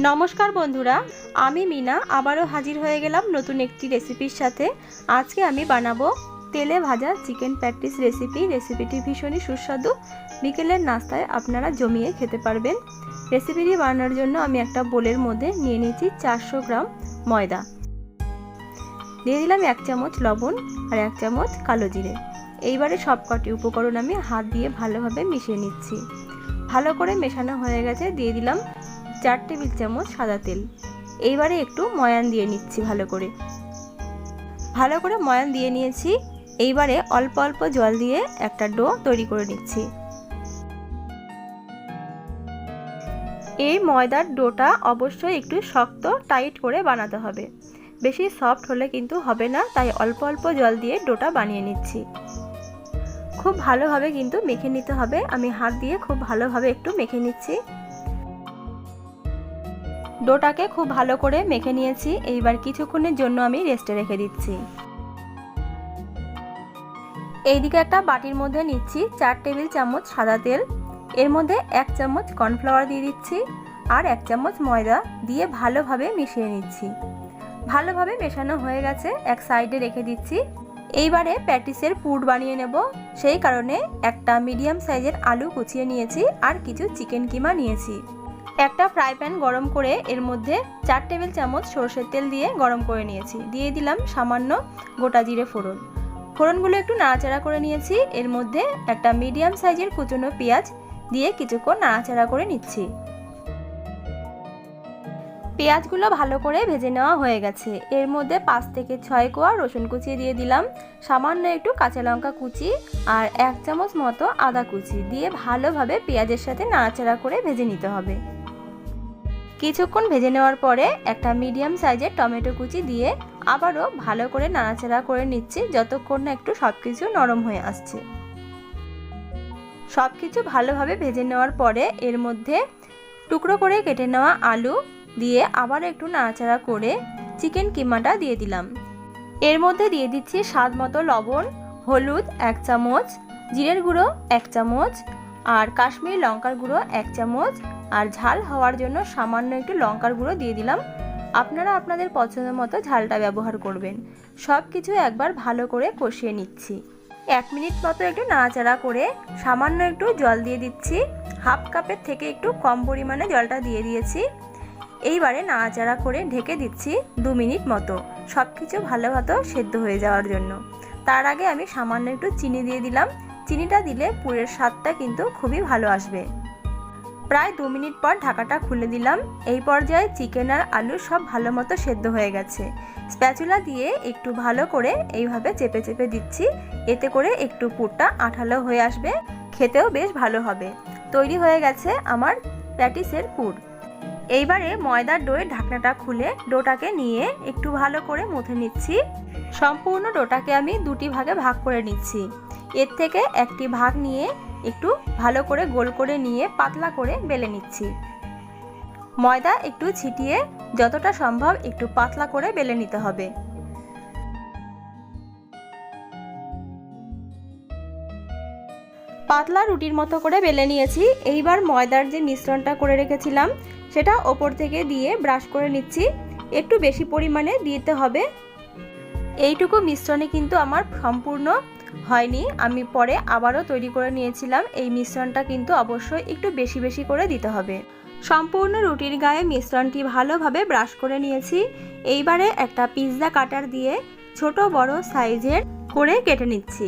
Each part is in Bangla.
নমস্কার বন্ধুরা, আমি মিনা, আবারও হাজির হয়ে গেলাম নতুন একটি রেসিপির সাথে। আজকে আমি বানাবো তেলে ভাজা চিকেন প্যাটিস রেসিপি। রেসিপিটি ভীষণই সুস্বাদু। বিকেলের নাস্তায় আপনারা জমিয়ে খেতে পারবেন। রেসিপিটি বানানোর জন্য আমি একটা বোলের মধ্যে নিয়ে নিয়েছি চারশো গ্রাম ময়দা। দিয়ে দিলাম এক চামচ লবণ আর এক চামচ কালো জিরে। এইবারে সব কটি উপকরণ আমি হাত দিয়ে ভালোভাবে মিশিয়ে নিচ্ছি। ভালো করে মেশানো হয়ে গেছে। দিয়ে দিলাম চার টেবিল চামচ সাদা তেল। এইবারে একটু ময়ান দিয়ে নিচ্ছি ভালো করে। ভালো করে ময়ান দিয়ে নিয়েছি। এইবারে অল্প অল্প জল দিয়ে একটা ডো তৈরি করে নিচ্ছি। এই ময়দার ডোটা অবশ্যই একটু শক্ত, টাইট করে বানাতে হবে। বেশি সফট হলে কিন্তু হবে না, তাই অল্প অল্প জল দিয়ে ডোটা বানিয়ে নিচ্ছি। খুব ভালোভাবে কিন্তু মেখে নিতে হবে। আমি হাত দিয়ে খুব ভালোভাবে একটু মেখে নিচ্ছি। ডোটাকে খুব ভালো করে মেখে নিয়েছি। এইবার কিছুক্ষণের জন্য আমি রেস্টে রেখে দিচ্ছি। এইদিকে একটা বাটির মধ্যে নিচ্ছি চার টেবিল চামচ সাদা তেল। এর মধ্যে এক চামচ কর্নফ্লাওয়ার দিয়ে দিচ্ছি আর এক চামচ ময়দা দিয়ে ভালোভাবে মিশিয়ে নিচ্ছি। ভালোভাবে মেশানো হয়ে গেছে, এক সাইডে রেখে দিচ্ছি। এইবারে প্যাটিসের পুর বানিয়ে নেব। সেই কারণে একটা মিডিয়াম সাইজের আলু কুচিয়ে নিয়েছি আর কিছু চিকেন কিমা নিয়েছি। একটা ফ্রাই প্যান গরম করে এর মধ্যে চার টেবিল চামচ সর্ষের তেল দিয়ে গরম করে নিয়েছি। দিয়ে দিলাম সামান্য গোটা জিরে ফোড়ন। ফোড়নগুলো একটু নাড়াচাড়া করে নিয়েছি। এর মধ্যে একটা মিডিয়াম সাইজের কুচনো পেঁয়াজ দিয়ে কিছুক্ষণ নাড়াচাড়া করে নিচ্ছি। পেঁয়াজগুলো ভালো করে ভেজে নেওয়া হয়ে গেছে। এর মধ্যে পাঁচ থেকে ছয় কোয়া রসুন কুচিয়ে দিয়ে দিলাম। সামান্য একটু কাঁচা লঙ্কা কুচি আর এক চামচ মতো আদা কুচি দিয়ে ভালোভাবে পেঁয়াজের সাথে নাড়াচাড়া করে ভেজে নিতে হবে। কিছুক্ষণ ভেজে নেওয়ার পরে একটা মিডিয়াম সাইজের টমেটো কুচি দিয়ে আবারও ভালো করে নাড়াচাড়া করে নিচ্ছি যতক্ষণ না একটু সব কিছু নরম হয়ে আসছে। সব কিছু ভালোভাবে ভেজে নেওয়ার পরে এর মধ্যে টুকরো করে কেটে নেওয়া আলু দিয়ে আবার একটু নাড়াচাড়া করে চিকেন কিমাটা দিয়ে দিলাম। এর মধ্যে দিয়ে দিচ্ছি স্বাদ মতো লবণ, হলুদ এক চামচ, জিরের গুঁড়ো এক চামচ আর কাশ্মীরি লঙ্কার গুঁড়ো এক চামচ, আর ঝাল হওয়ার জন্য সামান্য একটু লঙ্কার গুঁড়ো দিয়ে দিলাম। আপনারা আপনাদের পছন্দ মতো ঝালটা ব্যবহার করবেন। সব কিছু একবার ভালো করে কষিয়ে নিচ্ছি। এক মিনিট মতো একটু নাড়াচাড়া করে সামান্য একটু জল দিয়ে দিচ্ছি। হাফ কাপের থেকে একটু কম পরিমাণে জলটা দিয়ে দিয়েছি। এইবারে নাড়াচাড়া করে ঢেকে দিচ্ছি দু মিনিট মতো। সব কিছু ভালো মতো সেদ্ধ হয়ে যাওয়ার জন্য। তার আগে আমি সামান্য একটু চিনি দিয়ে দিলাম। চিনিটা দিলে পুরের স্বাদটা কিন্তু খুবই ভালো আসবে। প্রায় দু মিনিট পর ঢাকাটা খুলে দিলাম। এই পর্যায়ে চিকেন আর আলু সব ভালো মতো সেদ্ধ হয়ে গেছে। স্প্যাচুলা দিয়ে একটু ভালো করে এইভাবে চেপে চেপে দিচ্ছি। এতে করে একটু পুরটা আঠালো হয়ে আসবে। খেতেও বেশ ভালো হবে। তৈরি হয়ে গেছে আমার প্যাটিসের পুর। এইবারে ময়দার ডোয়ের ঢাকনাটা খুলে ডোটাকে নিয়ে একটু ভালো করে মুথে নিচ্ছি। সম্পূর্ণ ডোটাকে আমি দুটি ভাগে ভাগ করে নিচ্ছি। এর থেকে একটি ভাগ নিয়ে একটু ভালো করে গোল করে নিয়ে পাতলা করে বেলে নিচ্ছি। ময়দা একটু ছিটিয়ে যতটা সম্ভব একটু পাতলা করে বেলে নিতে হবে। পাতলা রুটির মতো করে বেলে নিয়েছি। এইবার ময়দার যে মিশ্রণটা করে রেখেছিলাম, সেটা ওপর থেকে দিয়ে ব্রাশ করে নিচ্ছি। একটু বেশি পরিমাণে দিতে হবে। এইটুকু মিশ্রণে কিন্তু আমার সম্পূর্ণ হয়নি, আমি পরে আবারও তৈরি করে নিয়েছিলাম। এই মিশ্রণটা কিন্তু অবশ্যই একটু বেশি বেশি করে দিতে হবে। সম্পূর্ণ রুটির গায়ে মিশ্রণটি ভালোভাবে ব্রাশ করে নিয়েছি। এইবারে একটা পিৎজা কাটার দিয়ে ছোট বড় সাইজের করে কেটে নিচ্ছি।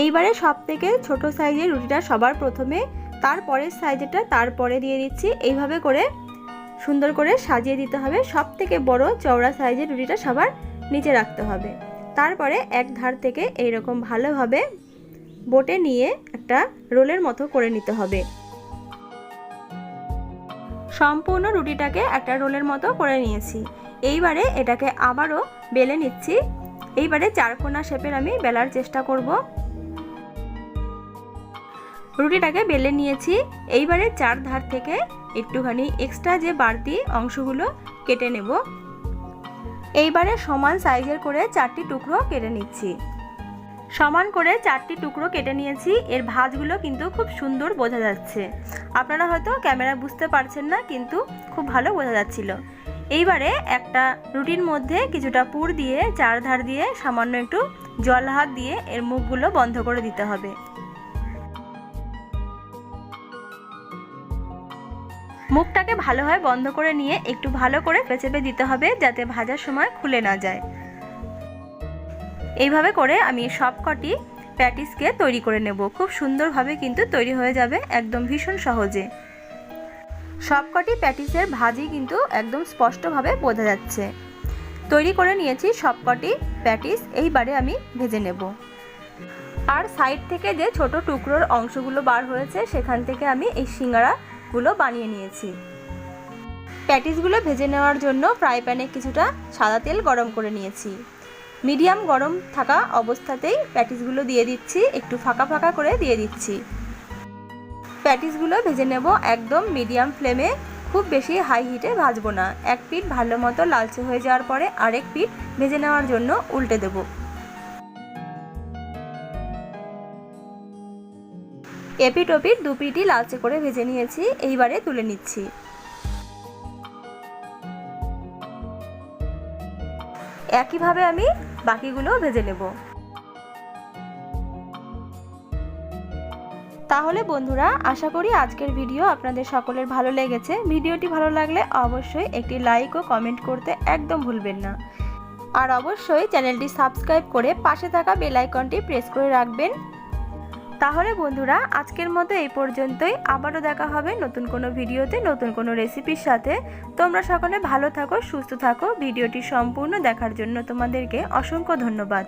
এইবারে সব থেকে ছোটো সাইজের রুটিটা সবার প্রথমে তারপরের সাইজেরটা তারপরে দিয়ে দিচ্ছি। এইভাবে করে সুন্দর করে সাজিয়ে দিতে হবে। সব থেকে বড় চওড়া সাইজের রুটিটা সবার নিচে রাখতে হবে। তারপরে এক ধার থেকে এইরকম ভালোভাবে বোটে নিয়ে একটা রোলের মতো করে নিতে হবে। সম্পূর্ণ রুটিটাকে একটা রোলের মতো করে নিয়েছি। এইবারে এটাকে আবারও বেলে নিচ্ছি। এইবারে চারকোনা শেপের আমি বেলার চেষ্টা করব। রুটিটাকে বেলে নিয়েছি। এইবারে চার ধার থেকে একটুখানি এক্সট্রা যে বাড়তি অংশগুলো কেটে নেব। এইবারে সমান সাইজের করে চারটি টুকরো কেটে নিচ্ছি। সমান করে চারটি টুকরো কেটে নিয়েছি, এর ভাঁজগুলো কিন্তু খুব সুন্দর বোঝা যাচ্ছে। আপনারা হয়তো ক্যামেরা বুঝতে পারছেন না, কিন্তু খুব ভালো বোঝা যাচ্ছিল। এইবারে একটা রুটির মধ্যে কিছুটা পুর দিয়ে চারধার দিয়ে সামান্য একটু জল হাত দিয়ে এর মুখগুলো বন্ধ করে দিতে হবে। মুখটাকে ভালোভাবে বন্ধ করে নিয়ে একটু ভালো করে পেঁচেপে দিতে হবে যাতে ভাজার সময় খুলে না যায়। এইভাবে করে আমি সবকটি প্যাটিসকে তৈরি করে নেব। খুব সুন্দরভাবে কিন্তু তৈরি হয়ে যাবে একদম ভীষণ সহজে। সবকটি প্যাটিসের ভাজি কিন্তু একদম স্পষ্টভাবে বোঝা যাচ্ছে। তৈরি করে নিয়েছি সবকটি প্যাটিস, এইবারে আমি ভেজে নেব। আর সাইড থেকে যে ছোট টুকরোর অংশগুলো বার হয়েছে, সেখান থেকে আমি এই সিঙ্গারাগুলো বানিয়ে নিয়েছি। প্যাটিসগুলো ভেজে নেওয়ার জন্য ফ্রাই প্যানে কিছুটা সাদা তেল গরম করে নিয়েছি। মিডিয়াম গরম থাকা অবস্থাতেই প্যাটিসগুলো দিয়ে দিচ্ছি, একটু ফাঁকা ফাঁকা করে দিয়ে দিচ্ছি। প্যাটিসগুলো ভেজে নেব একদম মিডিয়াম ফ্লেমে, খুব বেশি হাই হিটে ভাজবো না। এক পিঠ ভালো মতো লালচে হয়ে যাওয়ার পরে আরেক পিঠ ভেজে নেওয়ার জন্য উল্টে দেব। এপিট ওপিট দু পিঠই লালচে করে ভেজে নিয়েছি, এইবারে তুলে নিচ্ছি। একইভাবে আমি বাকিগুলো ভেজে নেব। তাহলে বন্ধুরা, আশা করি আজকের ভিডিও আপনাদের সকলের ভালো লেগেছে। ভিডিওটি ভালো লাগলে অবশ্যই একটি লাইক ও কমেন্ট করতে একদম ভুলবেন না। আর অবশ্যই চ্যানেলটি সাবস্ক্রাইব করে পাশে থাকা বেল আইকনটি প্রেস করে রাখবেন। তাহলে বন্ধুরা, আজকের মতো এই পর্যন্তই। আবারও দেখা হবে নতুন কোনো ভিডিওতে, নতুন কোনো রেসিপির সাথে। তোমরা সকলে ভালো থাকো, সুস্থ থাকো। ভিডিওটি সম্পূর্ণ দেখার জন্য তোমাদেরকে অসংখ্য ধন্যবাদ।